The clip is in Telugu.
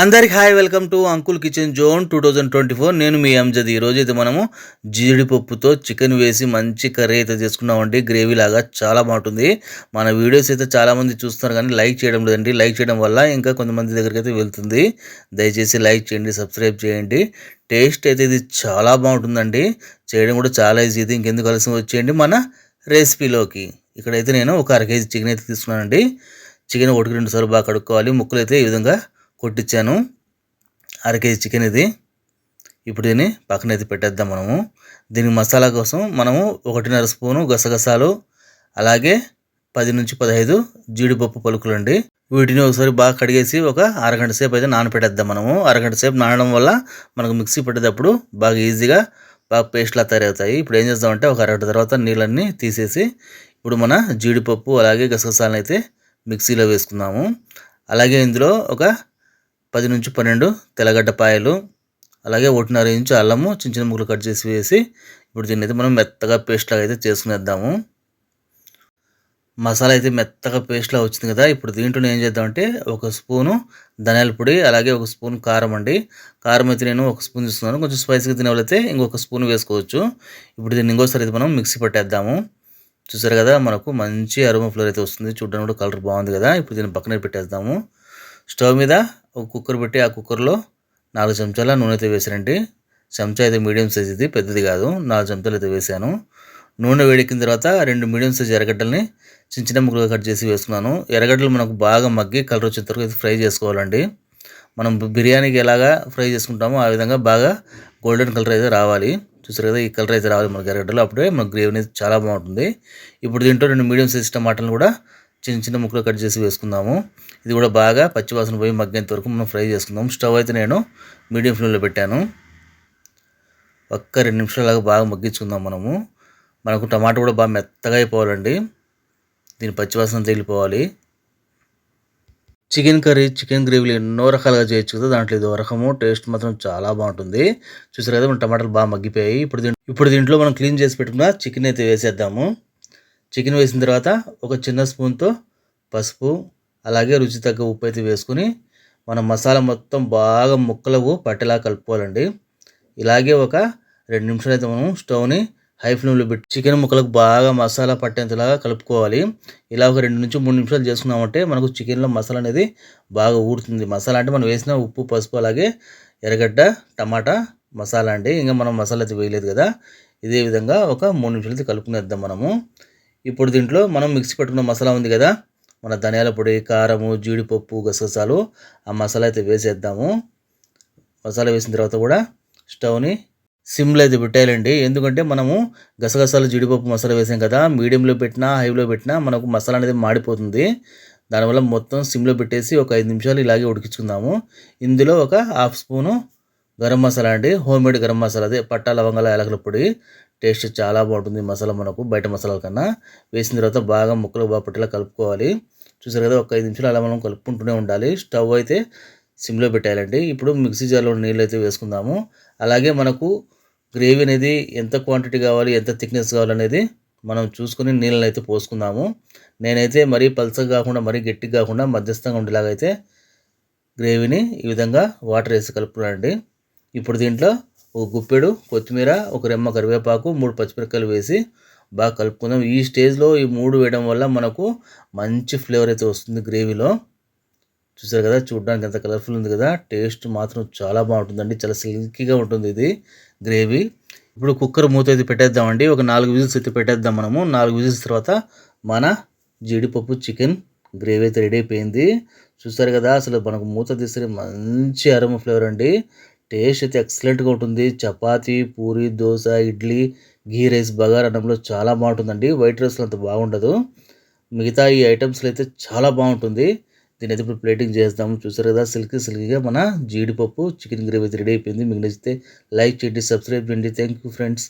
అందరికి hi welcome to uncle kitchen zone two thousand twenty four. నేను మీ అంజద్. ఈరోజు అయితే మనము జీడిపప్పుతో చికెన్ వేసి మంచి కర్రీ అయితే చేసుకున్నామండి. గ్రేవీ లాగా చాలా బాగుంటుంది. మన వీడియోస్ అయితే చాలామంది చూస్తున్నారు కానీ లైక్ చేయడం లేదండి. లైక్ చేయడం వల్ల ఇంకా కొంతమంది దగ్గరికి అయితే వెళ్తుంది. దయచేసి లైక్ చేయండి సబ్స్క్రైబ్ చేయండి. టేస్ట్ అయితే ఇది చాలా బాగుంటుందండి. చేయడం కూడా చాలా ఈజీ ఇది ఇంకెందుకు కలిసి వచ్చేయండి మన రెసిపీలోకి. ఇక్కడైతే నేను ఒక అర కేజీ చికెన్ అయితే తీసుకున్నానండి. చికెన్ ఒకటికి రెండు సార్లు బాగా కడుక్కోవాలి. ముక్కలు అయితే ఈ విధంగా కొట్టించాను అర కేజీ చికెన్ ఇది. ఇప్పుడు దీన్ని పక్కన అయితే పెట్టేద్దాం మనము. దీనికి మసాలా కోసం మనము ఒకటిన్నర స్పూను గసగసాలు అలాగే పది నుంచి పదహైదు జీడిపప్పు పలుకులు అండి వీటిని ఒకసారి బాగా కడిగేసి ఒక అరగంట సేపు అయితే నానపెట్టేద్దాం మనము. అరగంట సేపు నానడం వల్ల మనకు మిక్సీ పెట్టేటప్పుడు బాగా ఈజీగా బాగా పేస్ట్లా తయారవుతాయి. ఇప్పుడు ఏం చేద్దామంటే ఒక అరగంట తర్వాత నీళ్ళన్నీ తీసేసి ఇప్పుడు మన జీడిపప్పు అలాగే గసగసాలను అయితే మిక్సీలో వేసుకుందాము. అలాగే ఇందులో ఒక పది నుంచి పన్నెండు తెల్లగడ్డ పాయలు అలాగే ఒకటిన్నర ఇంచు అల్లము చిన్న చిన్న ముక్కలు కట్ చేసి వేసి ఇప్పుడు దీన్ని అయితే మనం మెత్తగా పేస్ట్ లాగా అయితే చేసుకునేద్దాము. మసాలా అయితే మెత్తగా పేస్ట్లా వచ్చింది కదా ఇప్పుడు దీంట్లో ఏం చేద్దామంటే ఒక స్పూను ధనియాల పొడి అలాగే ఒక స్పూన్ కారం అండి. కారం అయితే నేను ఒక స్పూన్ తీసుకున్నాను కొంచెం స్పైసీగా తినవలైతే ఇంకొక స్పూన్ వేసుకోవచ్చు. ఇప్పుడు దీన్ని ఇంకోసారి అయితే మనం మిక్సీ పట్టేద్దాము. చూసారు కదా మనకు మంచి అరుమ ఫ్లేవర్ అయితే వస్తుంది చూడడానికి కూడా కలర్ బాగుంది కదా ఇప్పుడు దీన్ని పక్కనే పెట్టేద్దాము. స్టవ్ మీద ఒక కుక్కర్ పెట్టి ఆ కుక్కర్లో నాలుగు చెంచాల నూనె అయితే వేసానండి చెంచా అయితే మీడియం సైజ్ ఇది పెద్దది కాదు. నాలుగు చెంచాలు అయితే వేసాను నూనె వేడెక్కిన తర్వాత రెండు మీడియం సైజ్ ఎర్రగడ్డల్ని చిన్న చిన్న ముక్కలుగా కట్ చేసి వేసుకున్నాను ఎర్రగడ్డలు మనకు బాగా మగ్గి కలర్ వచ్చేంత వరకు అయితే ఫ్రై చేసుకోవాలండి. మనం బిర్యానీకి ఎలాగా ఫ్రై చేసుకుంటామో ఆ విధంగా బాగా గోల్డెన్ కలర్ అయితే రావాలి. చూసారు కదా ఈ కలర్ అయితే రావాలి మనకి ఎర్రగడ్డలు. అప్పుడే మనకు గ్రేవీ అనేది చాలా బాగుంటుంది. ఇప్పుడు దీంట్లో రెండు మీడియం సైజ్ టమాటాలను కూడా చిన్న చిన్న ముక్కలు కట్ చేసి వేసుకుందాము. ఇది కూడా బాగా పచ్చివాసన పోయి మగ్గేంత వరకు మనం ఫ్రై చేసుకుందాం స్టవ్ అయితే నేను మీడియం ఫ్లేమ్లో పెట్టాను. ఒక్క రెండు నిమిషాలు బాగా మగ్గించుకుందాం మనము. మనకు టమాటా కూడా బాగా మెత్తగా అయిపోవాలండి. దీని పచ్చివాసన తగిలిపోవాలి చికెన్ కర్రీ చికెన్ గ్రేవీలు ఎన్నో రకాలుగా చేయొచ్చు కదా. దాంట్లో ఇది రకము టేస్ట్ మాత్రం చాలా బాగుంటుంది. చూసారు కదా మన టమాటాలు బాగా మగ్గిపోయాయి. ఇప్పుడు ఇప్పుడు దీంట్లో మనం క్లీన్ చేసి పెట్టుకున్న చికెన్ అయితే వేసేద్దాము. చికెన్ వేసిన తర్వాత ఒక చిన్న స్పూన్తో పసుపు అలాగే రుచి తగ్గ ఉప్పు అయితే వేసుకుని మనం మసాలా మొత్తం బాగా ముక్కలకు పట్టేలా కలుపుకోవాలండి. ఇలాగే ఒక రెండు నిమిషాలు అయితే మనం స్టవ్ని హై ఫ్లేమ్లో పెట్టి చికెన్ ముక్కలకు బాగా మసాలా పట్టేంతలాగా కలుపుకోవాలి. ఇలా ఒక రెండు నుంచి మూడు నిమిషాలు చేసుకున్నామంటే మనకు చికెన్లో మసాలా అనేది బాగా ఊడుతుంది. మసాలా అంటే మనం వేసిన ఉప్పు పసుపు అలాగే ఎర్రగడ్డ టమాటా మసాలా అండి. ఇంకా మనం మసాలా అయితే వేయలేదు కదా. ఇదే విధంగా ఒక మూడు నిమిషాలు అయితే కలుపుకునేద్దాం మనము. ఇప్పుడు దీంట్లో మనం మిక్సీ పెట్టుకున్న మసాలా ఉంది కదా మన ధనియాల పొడి కారము జీడిపప్పు గసగసాలు ఆ మసాలా అయితే వేసేద్దాము. మసాలా వేసిన తర్వాత కూడా స్టవ్ని సిమ్లో అయితే పెట్టేయాలండి. ఎందుకంటే మనము గసగసాలు జీడిపప్పు మసాలా వేసాం కదా మీడియంలో పెట్టినా హైలో పెట్టినా మనకు మసాలా అనేది మాడిపోతుంది. దానివల్ల మొత్తం సిమ్లో పెట్టేసి ఒక ఐదు నిమిషాలు ఇలాగే ఉడికించుకుందాము. ఇందులో ఒక హాఫ్ స్పూను గరం మసాలా అండి. హోమ్ మేడ్ గరం మసాలా అదే పట్టా లవంగాల యాలకుల పొడి. టేస్ట్ చాలా బాగుంటుంది మసాలా మనకు బయట మసాలాల కన్నా. వేసిన తర్వాత బాగా ముక్కలు బాగా పట్టేలా కలుపుకోవాలి. చూసారు కదా ఒక ఐదు నిమిషాలు అలా మనం కలుపుకుంటూనే ఉండాలి. స్టవ్ అయితే సిమ్లో పెట్టాలండి ఇప్పుడు మిక్సీ జార్లో నీళ్ళు అయితే వేసుకుందాము. అలాగే మనకు గ్రేవీ అనేది ఎంత క్వాంటిటీ కావాలి ఎంత థిక్నెస్ కావాలనేది మనం చూసుకుని నీళ్ళని అయితే పోసుకుందాము. నేనైతే మరీ పల్చగా కాకుండా మరీ గట్టిగా కాకుండా మధ్యస్థంగా ఉండేలాగా అయితే గ్రేవీని ఈ విధంగా వాటర్ వేసి కలుపుకున్నానండి. ఇప్పుడు దీంట్లో ఒక గుప్పెడు కొత్తిమీర ఒక రెమ్మ కరివేపాకు మూడు పచ్చిమిరపకాయలు వేసి బాగా కలుపుకుందాం. ఈ స్టేజ్లో ఈ మూడు వేయడం వల్ల మనకు మంచి ఫ్లేవర్ అయితే వస్తుంది గ్రేవీలో. చూసారు కదా చూడడానికి ఎంత కలర్ఫుల్ ఉంది కదా. టేస్ట్ మాత్రం చాలా బాగుంటుందండి. చాలా సిల్కీగా ఉంటుంది ఇది గ్రేవీ. ఇప్పుడు కుక్కర్ మూత అయితే పెట్టేద్దామండి. ఒక నాలుగు విజిల్స్ అయితే పెట్టేద్దాం మనము. నాలుగు విజిల్స్ తర్వాత మన జీడిపప్పు చికెన్ గ్రేవీ అయితే రెడీ అయిపోయింది. చూసారు కదా అసలు మనకు మూత తీస్తే మంచి అరమ ఫ్లేవర్ అండి. టేస్ట్ అయితే ఎక్సలెంట్గా ఉంటుంది. చపాతీ పూరి దోశ ఇడ్లీ గీ రైస్ బగారా అన్నంలో చాలా బాగుంటుందండి. వైట్ రైస్లో అంత బాగుండదు. మిగతా ఈ ఐటమ్స్లో అయితే చాలా బాగుంటుంది. దీని అయితే ఇప్పుడు ప్లేటింగ్ చేస్తాము చూసారు కదా సిల్కీ సిల్కీగా మన జీడిపప్పు చికెన్ గ్రేవీ రెడీ అయిపోయింది. మీకు నచ్చితే లైక్ చేయండి సబ్స్క్రైబ్ చేయండి. Thank you friends.